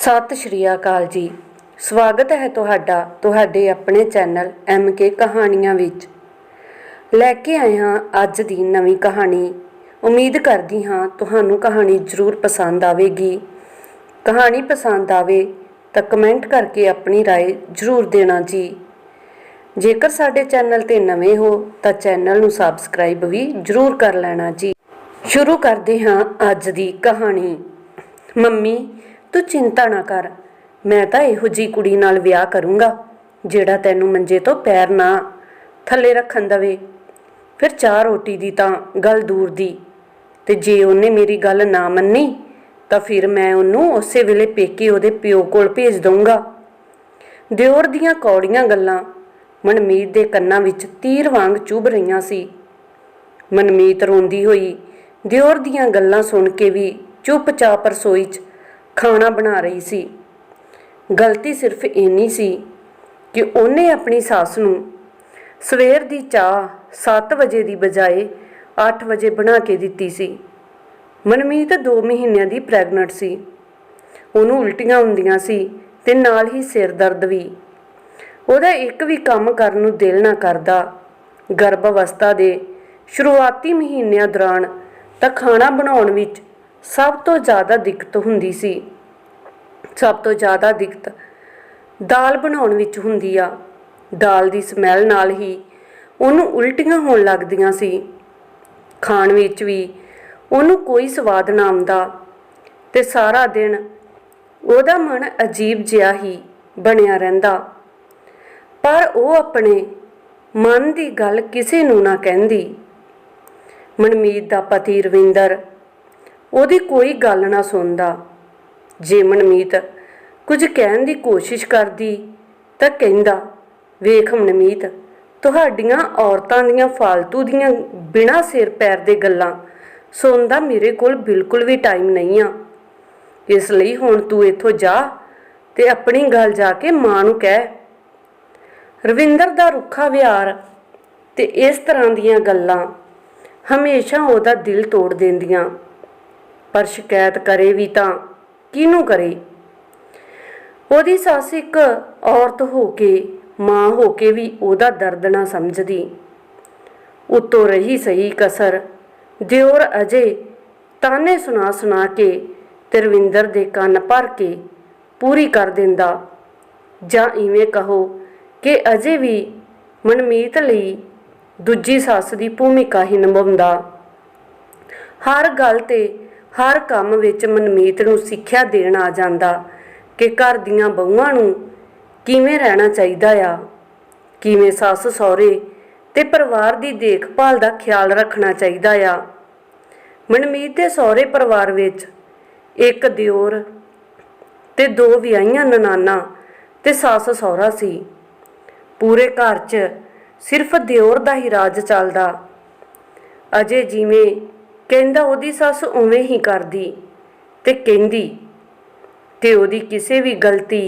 ਸਤਿ ਸ਼੍ਰੀ ਅਕਾਲ ਜੀ ਸਵਾਗਤ ਹੈ ਤੁਹਾਡਾ ਤੁਹਾਡੇ ਆਪਣੇ ਚੈਨਲ ਐਮ ਕੇ ਕਹਾਣੀਆਂ ਵਿੱਚ ਲੈ ਕੇ ਆਏ ਹਾਂ ਅੱਜ ਦੀ ਨਵੀਂ ਕਹਾਣੀ ਉਮੀਦ ਕਰਦੀ ਹਾਂ ਤੁਹਾਨੂੰ ਕਹਾਣੀ ਜ਼ਰੂਰ ਪਸੰਦ ਆਵੇਗੀ ਕਹਾਣੀ ਪਸੰਦ ਆਵੇ ਤਾਂ ਕਮੈਂਟ ਕਰਕੇ ਆਪਣੀ رائے ਜ਼ਰੂਰ ਦੇਣਾ ਜੀ ਜੇਕਰ ਸਾਡੇ ਚੈਨਲ ਤੇ ਨਵੇਂ ਹੋ ਤਾਂ ਚੈਨਲ ਨੂੰ ਸਬਸਕ੍ਰਾਈਬ ਵੀ ਜ਼ਰੂਰ ਕਰ ਲੈਣਾ ਜੀ ਸ਼ੁਰੂ ਕਰਦੇ ਹਾਂ ਅੱਜ ਦੀ ਕਹਾਣੀ ਮੰਮੀ ਤੂੰ ਚਿੰਤਾ ਨਾ ਕਰ। ਮੈਂ ਤਾਂ ਇਹੋ ਜੀ ਕੁੜੀ ਨਾਲ ਵਿਆਹ ਕਰੂੰਗਾ, ਜਿਹੜਾ ਤੈਨੂੰ ਮੰਜੇ ਤੋਂ ਪੈਰ ਨਾ ਥੱਲੇ ਰੱਖਣ ਦਵੇ। ਫਿਰ ਚਾਹ ਰੋਟੀ ਦੀ ਤਾਂ ਗੱਲ ਦੂਰ ਦੀ। ਤੇ ਜੇ ਉਹਨੇ ਮੇਰੀ ਗੱਲ ਨਾ ਮੰਨੀ, ਤਾਂ ਫਿਰ ਮੈਂ ਉਹਨੂੰ ਉਸੇ ਵੇਲੇ ਪੇਕੇ ਉਹਦੇ ਪਿਓ ਕੋਲ ਭੇਜ ਦਊਂਗਾ। ਦਿਓਰ ਦੀਆਂ ਕੌੜੀਆਂ ਗੱਲਾਂ ਮਨਮੀਤ ਦੇ ਕੰਨਾਂ ਵਿੱਚ ਤੀਰ ਵਾਂਗ ਚੁਭ ਰਹੀਆਂ ਸੀ। ਮਨਮੀਤ ਰੋਂਦੀ ਹੋਈ ਦਿਓਰ ਦੀਆਂ ਗੱਲਾਂ ਸੁਣ ਕੇ ਵੀ ਚੁੱਪਚਾਪ ਰਸੋਈ 'ਚ ਖਾਣਾ ਬਣਾ ਰਹੀ ਸੀ। ਗਲਤੀ ਸਿਰਫ ਇੰਨੀ ਸੀ ਕਿ ਉਹਨੇ ਆਪਣੀ ਸੱਸ ਨੂੰ ਸਵੇਰ ਦੀ ਚਾਹ 7 ਵਜੇ ਦੀ ਬਜਾਏ 8 ਵਜੇ ਬਣਾ ਕੇ ਦਿੱਤੀ ਸੀ। ਮਨਮੀਤ 2 ਮਹੀਨਿਆਂ ਦੀ ਪ੍ਰੈਗਨੈਂਟ ਸੀ। ਉਹਨੂੰ ਉਲਟੀਆਂ ਹੁੰਦੀਆਂ ਸੀ ਤੇ ਨਾਲ ਹੀ ਸਿਰ ਦਰਦ ਵੀ। ਉਹਦਾ ਇੱਕ ਵੀ ਕੰਮ ਕਰਨ ਨੂੰ ਦਿਲ ਨਾ ਕਰਦਾ। ਗਰਭ ਅਵਸਥਾ ਦੇ ਸ਼ੁਰੂਆਤੀ ਮਹੀਨਿਆਂ ਦੌਰਾਨ ਤਾਂ ਖਾਣਾ ਬਣਾਉਣ ਵਿੱਚ ਸਭ ਤੋਂ ਜ਼ਿਆਦਾ ਦਿੱਕਤ ਹੁੰਦੀ ਸੀ। ਸਭ ਤੋਂ ਜ਼ਿਆਦਾ ਦਿੱਕਤ ਦਾਲ ਬਣਾਉਣ ਵਿੱਚ ਹੁੰਦੀ ਆ। ਦਾਲ ਦੀ ਸਮੈਲ ਨਾਲ ਹੀ ਉਹਨੂੰ ਉਲਟੀਆਂ ਹੋਣ ਲੱਗਦੀਆਂ ਸੀ। ਖਾਣ ਵਿੱਚ ਵੀ ਉਹਨੂੰ ਕੋਈ ਸਵਾਦ ਨਾ ਆਉਂਦਾ ਤੇ ਸਾਰਾ ਦਿਨ ਉਹਦਾ ਮਨ ਅਜੀਬ ਜਿਹਾ ਹੀ ਬਣਿਆ ਰਹਿੰਦਾ। ਪਰ ਉਹ ਆਪਣੇ ਮਨ ਦੀ ਗੱਲ ਕਿਸੇ ਨੂੰ ਨਾ ਕਹਿੰਦੀ। ਮਨਮੀਤ ਦਾ ਪਤੀ ਰਵਿੰਦਰ ਉਹਦੀ ਕੋਈ ਗੱਲ ਨਾ ਸੁਣਦਾ। ਜੇ ਮਨਮੀਤ ਕੁਝ ਕਹਿਣ ਦੀ ਕੋਸ਼ਿਸ਼ ਕਰਦੀ ਤਾਂ ਕਹਿੰਦਾ, ਵੇਖ ਮਨਮੀਤ, ਤੁਹਾਡੀਆਂ ਔਰਤਾਂ ਦੀਆਂ ਫਾਲਤੂ ਦੀਆਂ ਬਿਨਾਂ ਸਿਰ ਪੈਰ ਦੇ ਗੱਲਾਂ ਸੁਣਦਾ ਮੇਰੇ ਕੋਲ ਬਿਲਕੁਲ ਵੀ ਟਾਈਮ ਨਹੀਂ ਆ। ਇਸ ਲਈ ਹੁਣ ਤੂੰ ਇੱਥੋਂ ਜਾ ਤੇ ਆਪਣੀ ਗੱਲ ਜਾ ਕੇ ਮਾਂ ਨੂੰ ਕਹਿ ਰਵਿੰਦਰ ਦਾ ਰੁੱਖਾ ਵਿਹਾਰ ਤੇ ਇਸ ਤਰ੍ਹਾਂ ਦੀਆਂ ਗੱਲਾਂ ਹਮੇਸ਼ਾ ਉਹਦਾ ਦਿਲ ਤੋੜ ਦਿੰਦੀਆਂ। ਪਰ ਸ਼ਿਕਾਇਤ ਕਰੇ ਵੀ ਤਾਂ ਕਿਹਨੂੰ ਕਰੇ? ਉਹਦੀ ਸੱਸ ਇੱਕ ਔਰਤ ਹੋ ਕੇ, ਮਾਂ ਹੋ ਕੇ ਵੀ ਉਹਦਾ ਦਰਦ ਨਾ ਸਮਝਦੀ। ਉਤੋਂ ਰਹੀ ਸਹੀ ਕਸਰ। ਦਿਓਰ ਅਜੇ ਤਾਨੇ ਸੁਣਾ ਸੁਣਾ ਕੇ ਤਰਵਿੰਦਰ ਦੇ ਕੰਨ ਭਰ ਕੇ ਪੂਰੀ ਕਰ ਦਿੰਦਾ। ਜਾਂ ਇਵੇਂ ਕਹੋ ਕਿ ਅਜੇ ਵੀ ਮਨਮੀਤ ਲਈ ਦੂਜੀ ਸੱਸ ਦੀ ਭੂਮਿਕਾ ਹੀ ਨਿਭਾਉਂਦਾ। ਹਰ ਗੱਲ ਤੇ ਹਰ ਕੰਮ ਵਿੱਚ ਮਨਮੀਤ ਨੂੰ ਸਿੱਖਿਆ ਦੇਣ ਆ ਜਾਂਦਾ ਕਿ ਘਰ ਦੀਆਂ ਬਹੂਆਂ ਨੂੰ ਕਿਵੇਂ ਰਹਿਣਾ ਚਾਹੀਦਾ ਆ, ਕਿਵੇਂ ਸੱਸ ਸਹੁਰੇ ਤੇ ਪਰਿਵਾਰ ਦੀ ਦੇਖਭਾਲ ਦਾ ਖਿਆਲ ਰੱਖਣਾ ਚਾਹੀਦਾ ਆ। ਮਨਮੀਤ ਦੇ ਸਹੁਰੇ ਪਰਿਵਾਰ ਵਿੱਚ ਇੱਕ ਦਿਓਰ ਤੇ ਦੋ ਵਿਆਹੀਆਂ ਨਨਾਨਾ ਤੇ ਸੱਸ ਸਹੁਰਾ ਸੀ। ਪੂਰੇ ਘਰ 'ਚ ਸਿਰਫ ਦਿਓਰ ਦਾ ਹੀ ਰਾਜ ਚੱਲਦਾ। ਅਜੇ ਜਿਵੇਂ ਕਹਿੰਦਾ ਉਹਦੀ ਸੱਸ ਉਵੇਂ ਹੀ ਕਰਦੀ ਤੇ ਕਹਿੰਦੀ, ਤੇ ਉਹਦੀ ਕਿਸੇ ਵੀ ਗਲਤੀ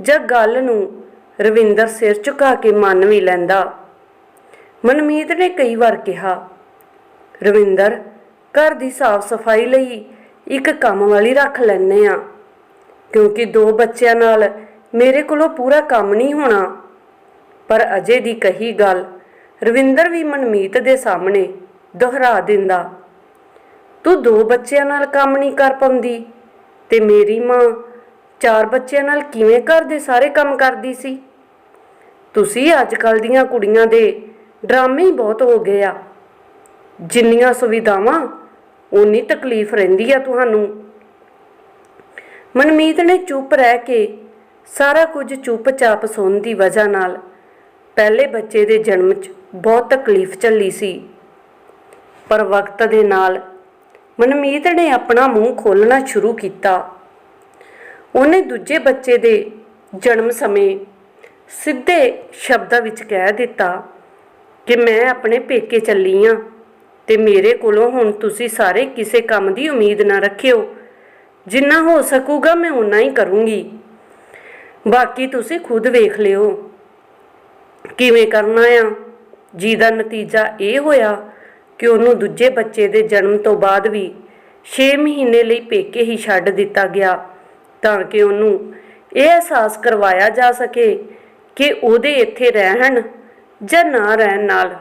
ਜਾਂ ਗੱਲ ਨੂੰ ਰਵਿੰਦਰ ਸਿਰ ਝੁਕਾ ਕੇ ਮੰਨ ਵੀ ਲੈਂਦਾ। ਮਨਮੀਤ ਨੇ ਕਈ ਵਾਰ ਕਿਹਾ, ਰਵਿੰਦਰ, ਘਰ ਦੀ ਸਾਫ਼ ਸਫ਼ਾਈ ਲਈ ਇੱਕ ਕੰਮ ਵਾਲੀ ਰੱਖ ਲੈਨੇ ਆ ਕਿਉਂਕਿ ਦੋ ਬੱਚਿਆਂ ਨਾਲ ਮੇਰੇ ਕੋਲੋਂ ਪੂਰਾ ਕੰਮ ਨਹੀਂ ਹੋਣਾ। ਪਰ ਅਜੇ ਦੀ ਕਹੀ ਗੱਲ ਰਵਿੰਦਰ ਵੀ ਮਨਮੀਤ ਦੇ ਸਾਹਮਣੇ ਦੁਹਰਾ ਦਿੰਦਾ। ਤੂੰ ਦੋ ਬੱਚਿਆਂ ਨਾਲ ਕੰਮ ਨਹੀਂ ਕਰ ਪਾਉਂਦੀ ਤੇ ਮੇਰੀ ਮਾਂ ਚਾਰ ਬੱਚਿਆਂ ਨਾਲ ਕਿਵੇਂ ਘਰ ਦੇ ਸਾਰੇ ਕੰਮ ਕਰਦੀ ਸੀ? ਤੁਸੀਂ ਅੱਜ ਕੱਲ ਦੀਆਂ ਕੁੜੀਆਂ ਦੇ ਡਰਾਮੇ ਹੀ ਬਹੁਤ ਹੋ ਗਏ ਆ। ਜਿੰਨੀਆਂ ਸੁਵਿਧਾਵਾਂ ਉਨੀ ਤਕਲੀਫ ਰਹਿੰਦੀ ਆ ਤੁਹਾਨੂੰ। ਮਨਮੀਤ ਨੇ ਚੁੱਪ ਰਹਿ ਕੇ ਸਾਰਾ ਕੁਝ ਚੁੱਪਚਾਪ ਸੁਣਨ ਦੀ ਵਜ੍ਹਾ ਨਾਲ ਪਹਿਲੇ ਬੱਚੇ ਦੇ ਜਨਮ 'ਚ ਬਹੁਤ ਤਕਲੀਫ ਚੱਲੀ ਸੀ। ਪਰ ਵਕਤ ਦੇ ਨਾਲ ਮਨਮੀਤ ਨੇ ਆਪਣਾ ਮੂੰਹ ਖੋਲਣਾ ਸ਼ੁਰੂ ਕੀਤਾ। ਉਹਨੇ ਦੂਜੇ ਬੱਚੇ ਦੇ ਜਨਮ ਸਮੇਂ ਸਿੱਧੇ ਸ਼ਬਦਾਂ ਵਿੱਚ ਕਹਿ ਦਿੱਤਾ ਕਿ ਮੈਂ ਆਪਣੇ ਪੇਕੇ ਚੱਲੀ ਆ ਤੇ ਮੇਰੇ ਕੋਲੋਂ ਹੁਣ ਤੁਸੀਂ ਸਾਰੇ ਕਿਸੇ ਕੰਮ ਦੀ ਉਮੀਦ ਨਾ ਰੱਖਿਓ। ਜਿੰਨਾ ਹੋ ਸਕੂਗਾ ਮੈਂ ਉਨਾ ਹੀ ਕਰੂੰਗੀ। ਬਾਕੀ ਤੁਸੀਂ ਖੁਦ ਵੇਖ ਲਿਓ। ਕਿਵੇਂ ਕਰਨਾ ਆ? ਜਿਹਦਾ ਨਤੀਜਾ ਇਹ ਹੋਇਆ ਕਿ ਉਹਨੂੰ ਦੂਜੇ ਬੱਚੇ ਦੇ ਜਨਮ ਤੋਂ ਬਾਅਦ ਵੀ 6 ਮਹੀਨੇ ਲਈ ਪੇਕੇ ਹੀ ਛੱਡ ਦਿੱਤਾ ਗਿਆ ਤਾਂ ਕਿ ਉਹਨੂੰ ਇਹ ਅਹਿਸਾਸ ਕਰਵਾਇਆ ਜਾ ਸਕੇ ਕਿ ਉਹਦੇ ਇੱਥੇ ਰਹਿਣ ਜਾਂ ਨਾ ਰਹਿਣ ਨਾਲ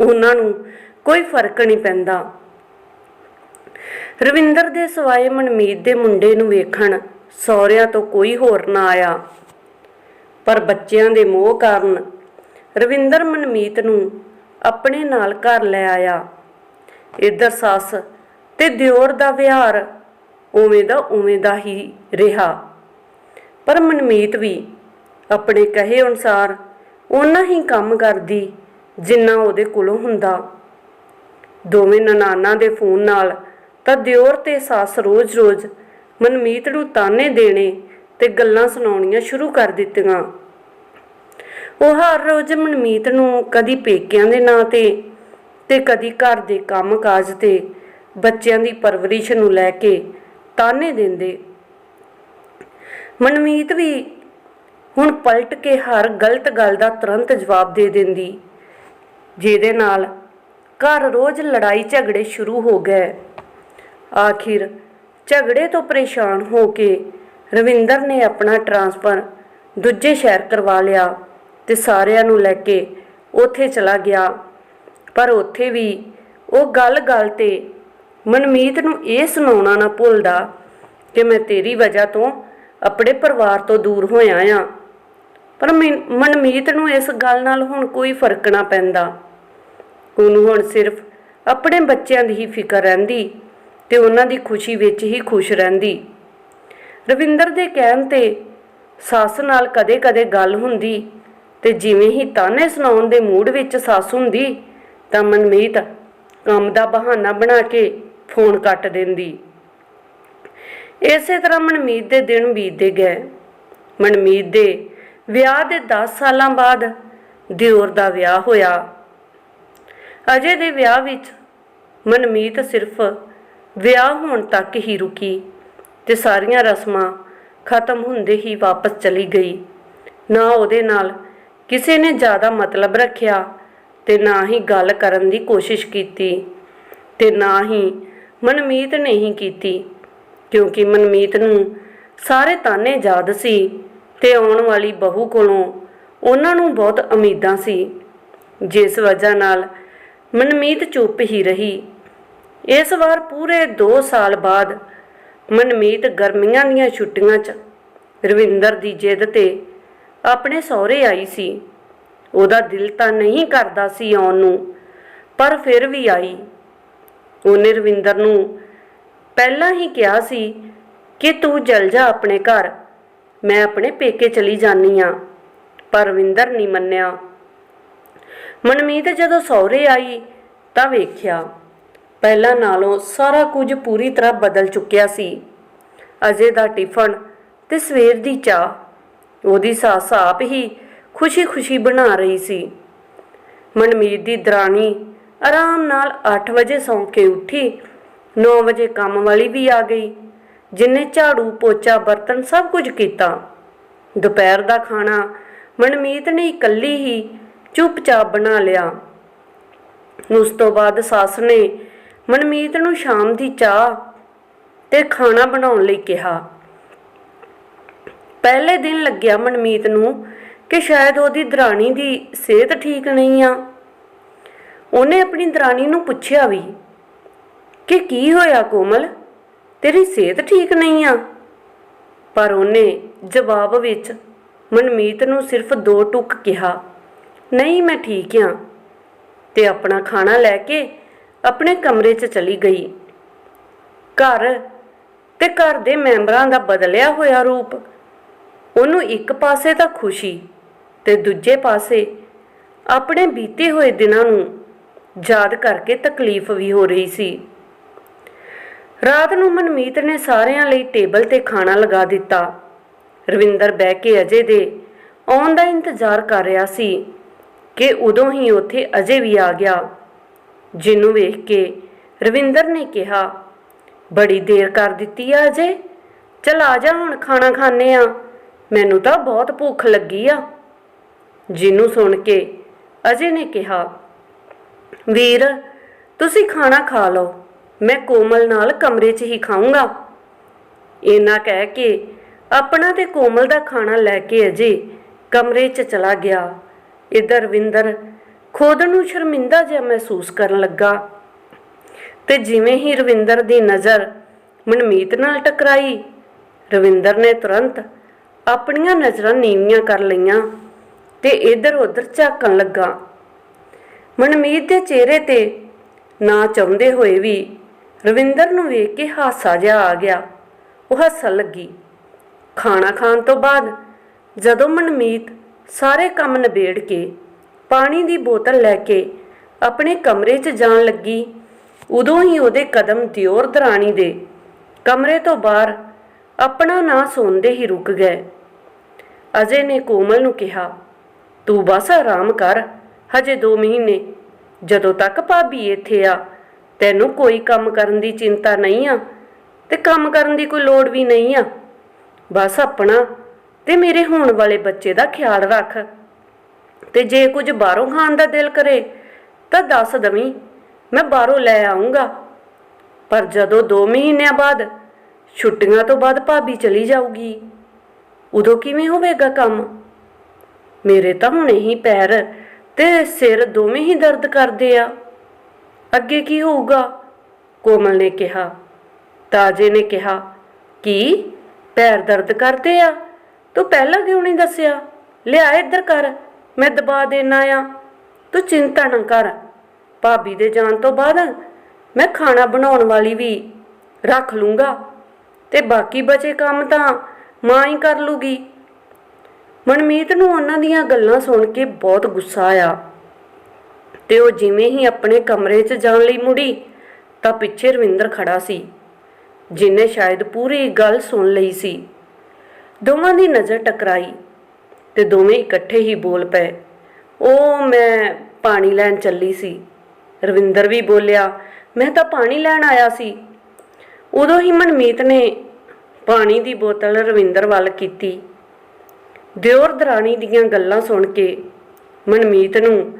ਉਹਨਾਂ ਨੂੰ ਕੋਈ ਫ਼ਰਕ ਨਹੀਂ ਪੈਂਦਾ। ਰਵਿੰਦਰ ਦੇ ਸਵਾਏ ਮਨਮੀਤ ਦੇ ਮੁੰਡੇ ਨੂੰ ਵੇਖਣ ਸਹੁਰਿਆਂ ਤੋਂ ਕੋਈ ਹੋਰ ਨਾ ਆਇਆ। ਪਰ ਬੱਚਿਆਂ ਦੇ ਮੋਹ ਕਾਰਨ ਰਵਿੰਦਰ ਮਨਮੀਤ ਨੂੰ ਆਪਣੇ ਨਾਲ ਘਰ ਲੈ ਆਇਆ। ਇੱਧਰ ਸੱਸ ਤੇ ਦਿਓਰ ਦਾ ਵਿਹਾਰ ਉਵੇਂ ਦਾ ਉਵੇਂ ਦਾ ਹੀ ਰਿਹਾ। ਪਰ ਮਨਮੀਤ ਵੀ ਆਪਣੇ ਕਹੇ ਅਨੁਸਾਰ ਓਨਾ ਹੀ ਕੰਮ ਕਰਦੀ ਜਿੰਨਾ ਉਹਦੇ ਕੋਲੋਂ ਹੁੰਦਾ। ਦੋਵੇਂ ਨਨਾਨਾ ਦੇ ਫੋਨ ਨਾਲ ਤਾਂ ਦਿਓਰ ਤੇ ਸੱਸ ਰੋਜ਼-ਰੋਜ਼ ਮਨਮੀਤ ਨੂੰ ਤਾਨੇ ਦੇਣੇ ਤੇ ਗੱਲਾਂ ਸੁਣਾਉਣੀਆਂ ਸ਼ੁਰੂ ਕਰ ਦਿੱਤੀਆਂ। ਉਹ ਹਰ ਰੋਜ਼ ਮਨਮੀਤ ਨੂੰ ਕਦੀ ਪੇਕਿਆਂ ਦੇ ਨਾਂ ਤੇ ਤੇ ਕਦੀ ਘਰ ਦੇ ਕੰਮ-ਕਾਜ ਤੇ ਬੱਚਿਆਂ ਦੀ ਪਰਵਰਿਸ਼ ਨੂੰ ਲੈ ਕੇ ਤਾਨੇ ਦਿੰਦੇ। ਮਨਮੀਤ ਵੀ ਹੁਣ ਪਲਟ ਕੇ ਹਰ ਗਲਤ ਗੱਲ ਦਾ ਤੁਰੰਤ ਜਵਾਬ ਦੇ ਦਿੰਦੀ, ਜਿਹਦੇ ਨਾਲ ਘਰ ਰੋਜ਼ ਲੜਾਈ ਝਗੜੇ ਸ਼ੁਰੂ ਹੋ ਗਏ। ਆਖਿਰ ਝਗੜੇ ਤੋਂ ਪਰੇਸ਼ਾਨ ਹੋ ਕੇ ਰਵਿੰਦਰ ਨੇ ਆਪਣਾ ਟਰਾਂਸਫਰ ਦੂਜੇ ਸ਼ਹਿਰ ਕਰਵਾ ਲਿਆ। ਤੇ ਸਾਰਿਆਂ ਨੂੰ ਲੈ ਕੇ ਉੱਥੇ ਚਲਾ ਗਿਆ। ਪਰ ਉੱਥੇ ਵੀ ਉਹ ਗੱਲ-ਗੱਲ ਤੇ ਮਨਮੀਤ ਨੂੰ ਇਹ ਸੁਣਾਉਣਾ ਨਾ ਭੁੱਲਦਾ ਕਿ ਮੈਂ ਤੇਰੀ ਵਜ੍ਹਾ ਤੋਂ ਆਪਣੇ ਪਰਿਵਾਰ ਤੋਂ ਦੂਰ ਹੋਇਆ ਆ। ਪਰ ਮਨ- ਮਨਮੀਤ ਨੂੰ ਇਸ ਗੱਲ ਨਾਲ ਹੁਣ ਕੋਈ ਫ਼ਰਕ ਨਾ ਪੈਂਦਾ। ਉਹਨੂੰ ਹੁਣ ਸਿਰਫ ਆਪਣੇ ਬੱਚਿਆਂ ਦੀ ਹੀ ਫਿਕਰ ਰਹਿੰਦੀ ਤੇ ਉਹਨਾਂ ਦੀ ਖੁਸ਼ੀ ਵਿੱਚ ਹੀ ਖੁਸ਼ ਰਹਿੰਦੀ। ਰਵਿੰਦਰ ਦੇ ਕਹਿਣ ਤੇ ਸੱਸ ਨਾਲ ਕਦੇ-ਕਦੇ ਗੱਲ ਹੁੰਦੀ ਤੇ ਜਿਵੇਂ ਹੀ ਤਾਨੇ ਸੁਣਾਉਣ ਦੇ ਮੂਡ ਵਿੱਚ ਸੱਸ ਹੁੰਦੀ, ਤਾਂ ਮਨਮੀਤ ਕੰਮ ਦਾ ਬਹਾਨਾ ਬਣਾ ਕੇ ਫੋਨ ਕੱਟ ਦਿੰਦੀ। ਇਸੇ ਤਰ੍ਹਾਂ ਮਨਮੀਤ ਦੇ ਦਿਨ ਬੀਤਦੇ ਗਏ। ਮਨਮੀਤ ਦੇ ਵਿਆਹ ਦੇ 10 ਸਾਲਾਂ ਬਾਅਦ ਦਿਓਰ ਦਾ ਵਿਆਹ ਹੋਇਆ। ਅਜੇ ਦੇ ਵਿਆਹ ਵਿੱਚ ਮਨਮੀਤ ਸਿਰਫ ਵਿਆਹ ਹੋਣ ਤੱਕ ਹੀ ਰੁਕੀ ਤੇ ਸਾਰੀਆਂ ਰਸਮਾਂ ਖਤਮ ਹੁੰਦੇ ਹੀ ਵਾਪਸ ਚਲੀ ਗਈ। ਨਾ ਉਹਦੇ ਨਾਲ ਕਿਸੇ ਨੇ ਜ਼ਿਆਦਾ ਮਤਲਬ ਰੱਖਿਆ ਤੇ ਨਾ ਹੀ ਗੱਲ ਕਰਨ ਦੀ ਕੋਸ਼ਿਸ਼ ਕੀਤੀ ਤੇ ਨਾ ਹੀ ਮਨਮੀਤ ਨੇ ਹੀ ਕੀਤੀ, ਕਿਉਂਕਿ ਮਨਮੀਤ ਨੂੰ ਸਾਰੇ ਤਾਨੇ ਯਾਦ ਸੀ ਤੇ ਆਉਣ ਵਾਲੀ ਬਹੂ ਕੋਲੋਂ ਉਹਨਾਂ ਨੂੰ ਬਹੁਤ ਉਮੀਦਾਂ ਸੀ। ਜਿਸ ਵਜ੍ਹਾ ਨਾਲ ਮਨਮੀਤ ਚੁੱਪ ਹੀ ਰਹੀ। ਇਸ ਵਾਰ ਪੂਰੇ 2 ਸਾਲ ਬਾਅਦ ਮਨਮੀਤ ਗਰਮੀਆਂ ਦੀਆਂ ਛੁੱਟੀਆਂ 'ਚ ਰਵਿੰਦਰ ਦੀ ਜਿੱਦ ਤੇ ਆਪਣੇ ਸਹੁਰੇ ਆਈ ਸੀ। ਉਹਦਾ ਦਿਲ ਤਾਂ ਨਹੀਂ ਕਰਦਾ ਸੀ ਆਉਣ ਨੂੰ, ਪਰ ਫਿਰ ਵੀ ਆਈ। ਉਹਨੇ ਰਵਿੰਦਰ ਨੂੰ ਪਹਿਲਾਂ ਹੀ ਕਿਹਾ ਸੀ ਕਿ ਤੂੰ ਜਲ ਜਾ ਆਪਣੇ ਘਰ, ਮੈਂ ਆਪਣੇ ਪੇਕੇ ਚਲੀ ਜਾਨੀ ਆ ਪਰ ਰਵਿੰਦਰ ਨਹੀਂ ਮੰਨਿਆ। ਮਨਮੀਤ ਜਦੋਂ ਸਹੁਰੇ ਆਈ ਤਾਂ ਵੇਖਿਆ, ਪਹਿਲਾਂ ਨਾਲੋਂ ਸਾਰਾ ਕੁਝ ਪੂਰੀ ਤਰ੍ਹਾਂ ਬਦਲ ਚੁੱਕਿਆ ਸੀ। ਅਜੇ ਦਾ ਟਿਫਨ ਤੇ ਸਵੇਰ ਦੀ ਚਾਹ ਉਹਦੀ ਸੱਸ ਆਪ ਹੀ ਖੁਸ਼ੀ-ਖੁਸ਼ੀ ਬਣਾ ਰਹੀ ਸੀ। ਮਨਮੀਤ ਦੀ ਦਰਾਣੀ ਆਰਾਮ ਨਾਲ 8 ਵਜੇ ਸੌਂ ਕੇ ਉੱਠੀ। 9 ਵਜੇ ਕੰਮ ਵਾਲੀ ਵੀ ਆ ਗਈ, ਜਿਨੇ ਝਾੜੂ, ਪੋਚਾ, ਬਰਤਨ ਸਭ ਕੁਝ ਕੀਤਾ। ਦੁਪਹਿਰ ਦਾ ਖਾਣਾ ਮਨਮੀਤ ਨੇ ਇਕੱਲੀ ਹੀ ਚੁੱਪਚਾਪ ਬਣਾ ਲਿਆ। ਉਸ ਤੋਂ ਬਾਅਦ ਸੱਸ ਨੇ ਮਨਮੀਤ ਨੂੰ ਸ਼ਾਮ ਦੀ ਚਾਹ ਤੇ ਖਾਣਾ ਬਣਾਉਣ ਲਈ ਕਿਹਾ। ਪਹਿਲੇ ਦਿਨ ਲੱਗਿਆ ਮਨਮੀਤ ਨੂੰ ਕਿ ਸ਼ਾਇਦ ਉਹਦੀ ਦਰਾਣੀ ਦੀ ਸਿਹਤ ਠੀਕ ਨਹੀਂ ਆ। ਉਹਨੇ ਆਪਣੀ ਦਰਾਣੀ ਨੂੰ ਪੁੱਛਿਆ ਵੀ, ਕਿ ਕੀ ਹੋਇਆ ਕੋਮਲ? ਤੇਰੀ ਸਿਹਤ ਠੀਕ ਨਹੀਂ ਆ? ਪਰ ਉਹਨੇ ਜਵਾਬ ਵਿੱਚ ਮਨਮੀਤ ਨੂੰ ਸਿਰਫ ਦੋ ਟੁਕ ਕਿਹਾ, ਨਹੀਂ, ਮੈਂ ਠੀਕ ਆ। ਤੇ ਆਪਣਾ ਖਾਣਾ ਲੈ ਕੇ ਆਪਣੇ ਕਮਰੇ 'ਚ ਚਲੀ ਗਈ। ਘਰ ਤੇ ਘਰ ਦੇ ਮੈਂਬਰਾਂ ਦਾ ਬਦਲਿਆ ਹੋਇਆ ਰੂਪ ਉਹਨੂੰ ਇੱਕ ਪਾਸੇ ਤਾਂ ਖੁਸ਼ੀ ਤੇ ਦੂਜੇ ਪਾਸੇ ਆਪਣੇ ਬੀਤੇ ਹੋਏ ਦਿਨਾਂ ਨੂੰ ਯਾਦ ਕਰਕੇ ਤਕਲੀਫ ਵੀ ਹੋ ਰਹੀ ਸੀ। ਰਾਤ ਨੂੰ ਮਨਮੀਤ ਨੇ ਸਾਰਿਆਂ ਲਈ ਟੇਬਲ ਤੇ ਖਾਣਾ ਲਗਾ ਦਿੱਤਾ। ਰਵਿੰਦਰ ਬਹਿ ਕੇ ਅਜੇ ਦੇ ਆਉਣ ਦਾ ਇੰਤਜ਼ਾਰ ਕਰ ਰਿਹਾ ਸੀ ਕਿ ਉਦੋਂ ਹੀ ਉੱਥੇ ਅਜੇ ਵੀ ਆ ਗਿਆ, ਜਿਹਨੂੰ ਵੇਖ ਕੇ ਰਵਿੰਦਰ ਨੇ ਕਿਹਾ, ਬੜੀ ਦੇਰ ਕਰ ਦਿੱਤੀ ਆ ਅਜੇ? ਚਲ ਆ ਜਾ ਹੁਣ, ਖਾਣਾ ਖਾਣੇ ਆ। ਮੈਨੂੰ ਤਾਂ ਬਹੁਤ ਭੁੱਖ ਲੱਗੀ ਆ। ਜਿਹਨੂੰ ਸੁਣ ਕੇ ਅਜੇ ਨੇ ਕਿਹਾ, ਵੀਰ, ਤੁਸੀਂ ਖਾਣਾ ਖਾ ਲਓ, ਮੈਂ ਕੋਮਲ ਨਾਲ ਕਮਰੇ 'ਚ ਹੀ ਖਾਊਂਗਾ। ਇੰਨਾ ਕਹਿ ਕੇ ਆਪਣਾ ਤੇ ਕੋਮਲ ਦਾ ਖਾਣਾ ਲੈ ਕੇ ਅਜੇ ਕਮਰੇ 'ਚ ਚਲਾ ਗਿਆ। ਇਧਰ ਵਿੰਦਰ ਖੁਦ ਨੂੰ ਸ਼ਰਮਿੰਦਾ ਜਿਹਾ ਮਹਿਸੂਸ ਕਰਨ ਲੱਗਾ। ਤੇ ਜਿਵੇਂ ਹੀ ਰਵਿੰਦਰ ਦੀ ਨਜ਼ਰ ਮਨਮੀਤ ਨਾਲ ਟਕਰਾਈ, ਰਵਿੰਦਰ ਨੇ ਤੁਰੰਤ ਆਪਣੀਆਂ ਨਜ਼ਰਾਂ ਨੀਵੀਆਂ ਕਰ ਲਈਆਂ ਤੇ ਇੱਧਰ ਉੱਧਰ ਝਾਕਣ ਲੱਗਾ। ਮਨਮੀਤ ਦੇ ਚਿਹਰੇ ਤੇ ਨਾ ਚਾਹੁੰਦੇ ਹੋਏ ਵੀ ਰਵਿੰਦਰ ਨੂੰ ਵੇਖ ਕੇ ਹਾਸਾ ਜਿਹਾ ਆ ਗਿਆ। ਉਹ ਹੱਸਣ ਲੱਗੀ। ਖਾਣਾ ਖਾਣ ਤੋਂ ਬਾਅਦ ਜਦੋਂ ਮਨਮੀਤ ਸਾਰੇ ਕੰਮ ਨਿਬੇੜ ਕੇ ਪਾਣੀ ਦੀ ਬੋਤਲ ਲੈ ਕੇ ਆਪਣੇ ਕਮਰੇ 'ਚ ਜਾਣ ਲੱਗੀ, ਉਦੋਂ ਹੀ ਉਹਦੇ ਕਦਮ ਦਿਓਰ ਦਰਾਣੀ ਦੇ ਕਮਰੇ ਤੋਂ ਬਾਹਰ ਆਪਣਾ ਨਾਂ ਸੁਣਦੇ ਹੀ ਰੁਕ ਗਏ। ਅਜੇ ਨੇ ਕੋਮਲ ਨੂੰ ਕਿਹਾ, ਤੂੰ ਬਸ ਆਰਾਮ ਕਰ, ਹਜੇ 2 ਮਹੀਨੇ। ਜਦੋਂ ਤੱਕ ਭਾਬੀ ਇੱਥੇ ਆ, ਤੈਨੂੰ ਕੋਈ ਕੰਮ ਕਰਨ ਦੀ ਚਿੰਤਾ ਨਹੀਂ ਆ ਤੇ ਕੰਮ ਕਰਨ ਦੀ ਕੋਈ ਲੋੜ ਵੀ ਨਹੀਂ ਆ। ਬਸ ਆਪਣਾ ਤੇ ਮੇਰੇ ਹੋਣ ਵਾਲੇ ਬੱਚੇ ਦਾ ਖਿਆਲ ਰੱਖ। ਤੇ ਜੇ ਕੁਝ ਬਾਹਰੋਂ ਖਾਣ ਦਾ ਦਿਲ ਕਰੇ, ਤਾਂ ਦੱਸ ਦਵੀਂ, ਮੈਂ ਬਾਹਰੋਂ ਲੈ ਆਉਂਗਾ ਪਰ ਜਦੋਂ 2 ਮਹੀਨਿਆਂ ਬਾਅਦ ਛੁੱਟੀਆਂ ਤੋਂ ਬਾਅਦ ਭਾਬੀ ਚਲੀ ਜਾਊਗੀ। ਉਦੋਂ ਕਿਵੇਂ ਹੋਵੇਗਾ ਕੰਮ? ਮੇਰੇ ਤਾਂ ਹੁਣੇ ਹੀ ਪੈਰ ਤੇ ਸਿਰ ਦੋਵੇਂ ਹੀ ਦਰਦ ਕਰਦੇ ਆ। ਅੱਗੇ ਕੀ ਹੋਊਗਾ? ਕੋਮਲ ਨੇ ਕਿਹਾ। ਤਾਜੇ ਨੇ ਕਿਹਾ, ਕੀ? ਪੈਰ ਦਰਦ ਕਰਦੇ ਆ? ਤੂੰ ਪਹਿਲਾਂ ਕਿਉਂ ਨਹੀਂ ਦੱਸਿਆ? ਲਿਆ ਇੱਧਰ ਕਰ, ਮੈਂ ਦਬਾ ਦੇਣਾ ਆ। ਤੂੰ ਚਿੰਤਾ ਨਾ ਕਰ। ਭਾਬੀ ਦੇ ਜਾਣ ਤੋਂ ਬਾਅਦ ਮੈਂ ਖਾਣਾ ਬਣਾਉਣ ਵਾਲੀ ਵੀ ਰੱਖ ਲੂੰਗਾ। ਤੇ ਬਾਕੀ ਬਚੇ ਕੰਮ ਤਾਂ ਮਾਂ ਹੀ ਕਰ ਲੂਗੀ। ਮਨਮੀਤ ਨੂੰ ਉਹਨਾਂ ਦੀਆਂ ਗੱਲਾਂ ਸੁਣ ਕੇ ਬਹੁਤ ਗੁੱਸਾ ਆਇਆ। ਤੇ ਉਹ ਜਿਵੇਂ ਹੀ ਆਪਣੇ ਕਮਰੇ 'ਚ ਜਾਣ ਲਈ ਮੁੜੀ, ਤਾਂ ਪਿੱਛੇ ਰਵਿੰਦਰ ਖੜਾ ਸੀ, ਜਿਨੇ ਸ਼ਾਇਦ ਪੂਰੀ ਗੱਲ ਸੁਣ ਲਈ ਸੀ। ਦੋਵਾਂ ਦੀ ਨਜ਼ਰ ਟਕਰਾਈ ਤੇ ਦੋਵੇਂ ਇਕੱਠੇ ਹੀ ਬੋਲ ਪਏ, ਉਹ ਮੈਂ ਪਾਣੀ ਲੈਣ ਚੱਲੀ ਸੀ। ਰਵਿੰਦਰ ਵੀ ਬੋਲਿਆ, ਮੈਂ ਤਾਂ ਪਾਣੀ ਲੈਣ ਆਇਆ ਸੀ। ਉਦੋਂ ਹੀ ਮਨਮੀਤ ਨੇ ਪਾਣੀ ਦੀ ਬੋਤਲ ਰਵਿੰਦਰ ਵੱਲ ਕੀਤੀ। ਦਿਓਰ ਦਰਾਣੀ ਦੀਆਂ ਗੱਲਾਂ ਸੁਣ ਕੇ ਮਨਮੀਤ ਨੂੰ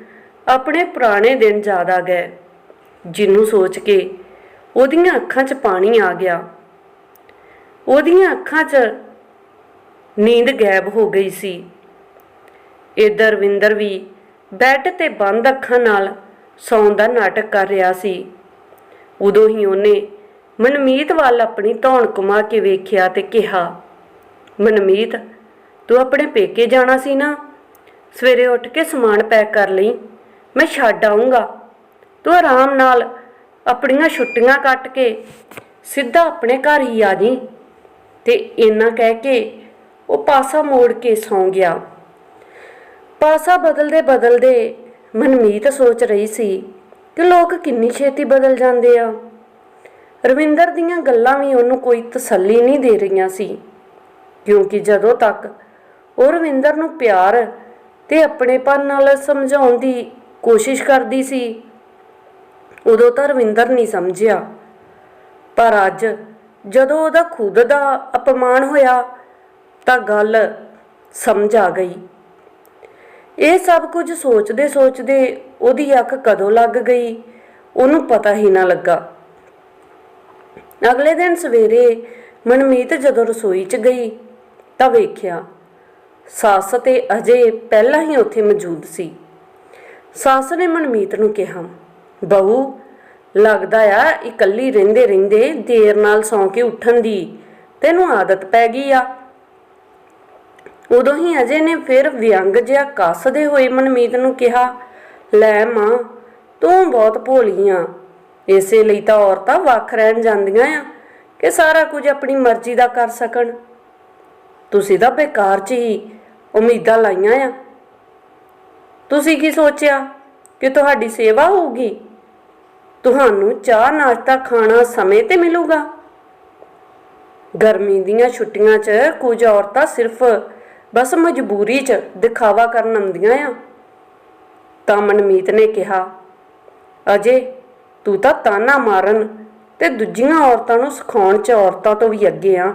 ਆਪਣੇ ਪੁਰਾਣੇ ਦਿਨ ਯਾਦ ਆ ਗਏ ਜਿਹਨੂੰ ਸੋਚ ਕੇ ਉਹਦੀਆਂ ਅੱਖਾਂ 'ਚ ਪਾਣੀ ਆ ਗਿਆ। ਉਹਦੀਆਂ ਅੱਖਾਂ 'ਚ ਨੀਂਦ ਗਾਇਬ ਹੋ ਗਈ ਸੀ। ਇਧਰ ਵਿੰਦਰ ਵੀ ਬੈੱਡ ਤੇ ਬੰਦ ਅੱਖਾਂ ਨਾਲ ਸੌਣ ਦਾ ਨਾਟਕ ਕਰ ਰਿਹਾ ਸੀ। ਉਦੋਂ ਹੀ ਉਹਨੇ ਮਨਮੀਤ ਵੱਲ ਆਪਣੀ ਧੌਣ ਘੁਮਾ ਕੇ ਵੇਖਿਆ ਤੇ ਕਿਹਾ, ਮਨਮੀਤ, ਤੂੰ ਆਪਣੇ ਪੇਕੇ ਜਾਣਾ ਸੀ ਨਾ? ਸਵੇਰੇ ਉੱਠ ਕੇ ਸਮਾਨ ਪੈਕ ਕਰ ਲਈ, ਮੈਂ ਛੱਡ ਆਉਂਗਾ ਤੂੰ ਆਰਾਮ ਨਾਲ ਆਪਣੀਆਂ ਛੁੱਟੀਆਂ ਕੱਟ ਕੇ ਸਿੱਧਾ ਆਪਣੇ ਘਰ ਹੀ ਆ ਜੀ। ਤੇ ਇੰਨਾ ਕਹਿ ਕੇ ਉਹ ਪਾਸਾ ਮੋੜ ਕੇ ਸੌਂ ਗਿਆ। ਪਾਸਾ ਬਦਲਦੇ ਬਦਲਦੇ ਮਨਮੀਤ ਸੋਚ ਰਹੀ ਸੀ ਕਿ ਲੋਕ ਕਿੰਨੀ ਛੇਤੀ ਬਦਲ ਜਾਂਦੇ ਆ। ਰਵਿੰਦਰ ਦੀਆਂ ਗੱਲਾਂ ਵੀ ਉਹਨੂੰ ਕੋਈ ਤਸੱਲੀ ਨਹੀਂ ਦੇ ਰਹੀਆਂ ਸੀ। ਕਿਉਂਕਿ ਜਦੋਂ ਤੱਕ ਉਹ ਰਵਿੰਦਰ ਨੂੰ ਪਿਆਰ ਤੇ ਆਪਣੇਪਨ ਨਾਲ ਸਮਝਾਉਣ ਦੀ ਕੋਸ਼ਿਸ਼ ਕਰਦੀ ਸੀ, ਉਦੋਂ ਤਾਂ ਰਵਿੰਦਰ ਨਹੀਂ ਸਮਝਿਆ। ਪਰ ਅੱਜ ਜਦੋਂ ਉਹਦਾ ਖੁਦ ਦਾ ਅਪਮਾਨ ਹੋਇਆ, ਤਾਂ ਗੱਲ ਸਮਝ ਆ ਗਈ। ਇਹ ਸਭ ਕੁਝ ਸੋਚਦੇ ਸੋਚਦੇ ਉਹਦੀ ਅੱਖ ਕਦੋਂ ਲੱਗ ਗਈ, ਉਹਨੂੰ ਪਤਾ ਹੀ ਨਾ ਲੱਗਾ। ਅਗਲੇ ਦਿਨ ਸਵੇਰੇ ਮਨਮੀਤ ਜਦੋਂ ਰਸੋਈ 'ਚ ਗਈ ਤਾਂ ਵੇਖਿਆ ਸੱਸ ਤੇ ਅਜੇ ਪਹਿਲਾਂ ਹੀ ਉੱਥੇ ਮੌਜੂਦ ਸੀ। ਸੱਸ ਨੇ ਮਨਮੀਤ ਨੂੰ ਕਿਹਾ, ਬਹੂ, ਲੱਗਦਾ ਆ ਇਕੱਲੀ ਰਹਿੰਦੇ ਰਹਿੰਦੇ ਦੇਰ ਨਾਲ ਸੌਂ ਕੇ ਉੱਠਣ ਦੀ ਤੈਨੂੰ ਆਦਤ ਪੈ ਗਈ ਆ। ਉਦੋਂ ਹੀ ਅਜੇ ਨੇ ਫਿਰ ਵਿਅੰਗ ਜਿਹਾ ਕੱਸਦੇ ਹੋਏ ਮਨਮੀਤ ਨੂੰ ਕਿਹਾ, ਲੈ ਮਾਂ, ਤੂੰ ਬਹੁਤ ਭੋਲੀ ਆ। ਇਸੇ ਲਈ ਤਾਂ ਔਰਤਾਂ ਵੱਖ ਰਹਿਣ ਜਾਂਦੀਆਂ ਆ ਕਿ ਸਾਰਾ ਕੁਝ ਆਪਣੀ ਮਰਜ਼ੀ ਦਾ ਕਰ ਸਕਣ। ਤੁਸੀਂ ਤਾਂ ਬੇਕਾਰ 'ਚ ਹੀ ਉਮੀਦਾਂ ਲਾਈਆਂ ਆ। ਤੁਸੀਂ ਕੀ ਸੋਚਿਆ ਕਿ ਤੁਹਾਡੀ ਸੇਵਾ ਹੋਊਗੀ? ਤੁਹਾਨੂੰ ਚਾਹ, ਨਾਸ਼ਤਾ, ਖਾਣਾ ਸਮੇਂ ਤੇ ਮਿਲੂਗਾ। ਗਰਮੀ ਦੀਆਂ ਛੁੱਟੀਆਂ 'ਚ ਕੁਝ ਔਰਤਾਂ ਸਿਰਫ ਬਸ ਮਜਬੂਰੀ 'ਚ ਦਿਖਾਵਾ ਕਰਨ ਆਉਂਦੀਆਂ ਆ। ਤਾਂ ਮਨਮੀਤ ਨੇ ਕਿਹਾ, ਅਜੇ ਤੂੰ ਤਾਂ ਤਾਨਾ ਮਾਰਨ ਤੇ ਦੂਜੀਆਂ ਔਰਤਾਂ ਨੂੰ ਸਿਖਾਉਣ 'ਚ ਔਰਤਾਂ ਤੋਂ ਵੀ ਅੱਗੇ ਆ।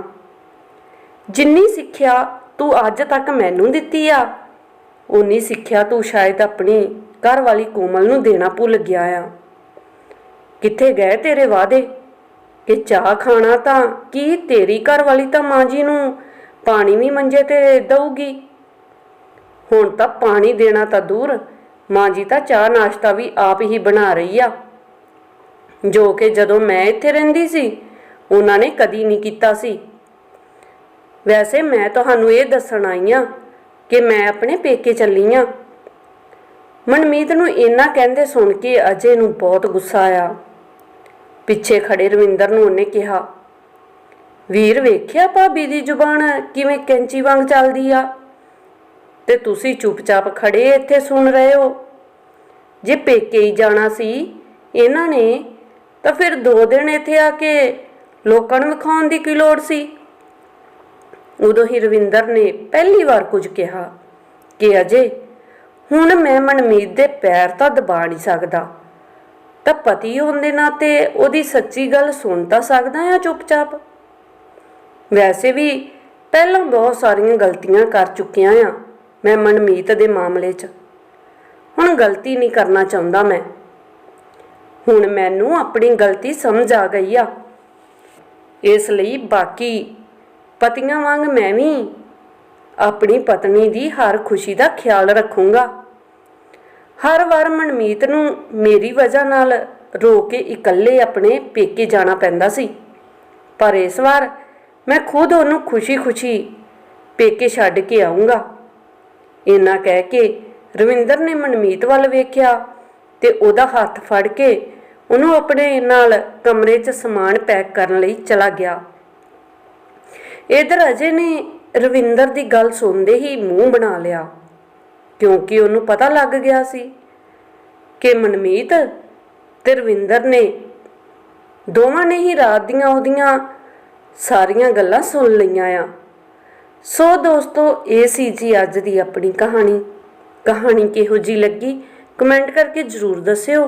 ਜਿੰਨੀ ਸਿੱਖਿਆ ਤੂੰ ਅੱਜ ਤੱਕ ਮੈਨੂੰ ਦਿੱਤੀ ਆ ਉਨੀ ਸਿੱਖਿਆ ਤੂੰ ਸ਼ਾਇਦ ਆਪਣੀ ਘਰ ਵਾਲੀ ਕੋਮਲ ਨੂੰ ਦੇਣਾ ਭੁੱਲ ਗਿਆ ਆ। ਕਿੱਥੇ ਗਏ ਤੇਰੇ ਵਾਅਦੇ? ਕਿ ਚਾਹ ਖਾਣਾ ਤਾਂ ਕੀ ਤੇਰੀ ਘਰ ਵਾਲੀ ਤਾਂ ਮਾਂ ਜੀ ਨੂੰ ਪਾਣੀ ਵੀ ਮੰਜੇ ਤੇ ਦਊਗੀ? ਹੁਣ ਤਾਂ ਪਾਣੀ ਦੇਣਾ ਤਾਂ ਦੂਰ, ਮਾਂ ਜੀ ਤਾਂ ਚਾਹ ਨਾਸ਼ਤਾ ਵੀ ਆਪ ਹੀ ਬਣਾ ਰਹੀ ਆ। ਜੋ ਕਿ ਜਦੋਂ ਮੈਂ ਇੱਥੇ ਰਹਿੰਦੀ ਸੀ, ਉਹਨਾਂ ਨੇ ਕਦੀ ਨਹੀਂ ਕੀਤਾ ਸੀ। ਵੈਸੇ ਮੈਂ ਤੁਹਾਨੂੰ ਇਹ ਦੱਸਣ ਆਈ ਆ ਕਿ ਮੈਂ ਆਪਣੇ ਪੇਕੇ ਚੱਲੀ ਆ ਮਨਮੀਤ ਨੂੰ ਇੰਨਾ ਕਹਿੰਦੇ ਸੁਣ ਕੇ ਅਜੇ ਨੂੰ ਬਹੁਤ ਗੁੱਸਾ ਆਇਆ। ਪਿੱਛੇ ਖੜੇ ਰਵਿੰਦਰ ਨੂੰ ਉਹਨੇ ਕਿਹਾ, ਵੀਰ ਵੇਖਿਆ ਭਾਬੀ ਦੀ ਜ਼ੁਬਾਨ ਕਿਵੇਂ ਕੈਂਚੀ ਵਾਂਗ ਚੱਲਦੀ ਆ? ਤੇ ਤੁਸੀਂ ਚੁੱਪਚਾਪ ਖੜੇ ਇੱਥੇ ਸੁਣ ਰਹੇ ਹੋ। ਜੇ ਪੇਕੇ ਹੀ ਜਾਣਾ ਸੀ, ਇਹਨਾਂ ਨੇ ਤਾਂ ਫਿਰ ਦੋ ਦਿਨ ਇੱਥੇ ਆ ਕੇ ਲੋਕਾਂ ਨੂੰ ਵਿਖਾਉਣ ਦੀ ਕੀ ਲੋੜ ਸੀ? ਉਦੋਂ ਹੀ ਰਵਿੰਦਰ ਨੇ ਪਹਿਲੀ ਵਾਰ ਕੁਝ ਕਿਹਾ ਕਿ ਅਜੇ ਹੁਣ ਮੈਂ ਮਨਮੀਤ ਦੇ ਪੈਰ ਤਾਂ ਦਬਾ ਨਹੀਂ ਸਕਦਾ। ਤਾਂ ਪਤੀ ਹੋਣ ਦੇ ਨਾਤੇ ਉਹਦੀ ਸੱਚੀ ਗੱਲ ਸੁਣ ਤਾਂ ਸਕਦਾ ਆ ਚੁੱਪਚਾਪ? ਵੈਸੇ ਵੀ ਪਹਿਲਾਂ ਬਹੁਤ ਸਾਰੀਆਂ ਗਲਤੀਆਂ ਕਰ ਚੁੱਕਿਆ ਆ ਮੈਂ ਮਨਮੀਤ ਦੇ ਮਾਮਲੇ 'ਚ। ਹੁਣ ਗਲਤੀ ਨਹੀਂ ਕਰਨਾ ਚਾਹੁੰਦਾ ਮੈਂ। ਹੁਣ ਮੈਨੂੰ ਆਪਣੀ ਗਲਤੀ ਸਮਝ ਆ ਗਈ ਆ। ਇਸ ਲਈ ਬਾਕੀ ਪਤੀਆਂ ਵਾਂਗ ਮੈਂ ਵੀ ਆਪਣੀ ਪਤਨੀ ਦੀ ਹਰ ਖੁਸ਼ੀ ਦਾ ਖਿਆਲ ਰੱਖੂੰਗਾ। ਹਰ ਵਾਰ ਮਨਮੀਤ ਨੂੰ ਮੇਰੀ ਵਜ੍ਹਾ ਨਾਲ ਰੋ ਕੇ ਇਕੱਲੇ ਆਪਣੇ ਪੇਕੇ ਜਾਣਾ ਪੈਂਦਾ ਸੀ। ਪਰ ਇਸ ਵਾਰ ਮੈਂ ਖੁਦ ਉਹਨੂੰ ਖੁਸ਼ੀ-ਖੁਸ਼ੀ ਪੇਕੇ ਛੱਡ ਕੇ ਆਉਂਗਾ ਇੰਨਾ ਕਹਿ ਕੇ ਰਵਿੰਦਰ ਨੇ ਮਨਮੀਤ ਵੱਲ ਵੇਖਿਆ ਤੇ ਉਹਦਾ ਹੱਥ ਫੜ ਕੇ ਉਹਨੂੰ ਆਪਣੇ ਨਾਲ ਕਮਰੇ 'ਚ ਸਮਾਨ ਪੈਕ ਕਰਨ ਲਈ ਚਲਾ ਗਿਆ। ਇਧਰ ਅਜੇ ਨੇ ਰਵਿੰਦਰ ਦੀ ਗੱਲ ਸੁਣਦੇ ਹੀ ਮੂੰਹ ਬਣਾ ਲਿਆ, ਕਿਉਂਕਿ ਉਹਨੂੰ ਪਤਾ ਲੱਗ ਗਿਆ ਸੀ ਕਿ ਮਨਮੀਤ ਤੇ ਰਵਿੰਦਰ ਨੇ ਦੋਵਾਂ ਨੇ ਹੀ ਰਾਤ ਦੀਆਂ ਉਹਦੀਆਂ ਸਾਰੀਆਂ ਗੱਲਾਂ ਸੁਣ ਲਈਆਂ ਆ। ਸੋ ਦੋਸਤੋ, ਇਹ ਸੀ ਜੀ ਅੱਜ ਦੀ ਆਪਣੀ ਕਹਾਣੀ। ਕਹਾਣੀ ਕਿਹੋ ਜੀ ਲੱਗੀ? ਕਮੈਂਟ ਕਰਕੇ ਜਰੂਰ ਦੱਸਿਓ।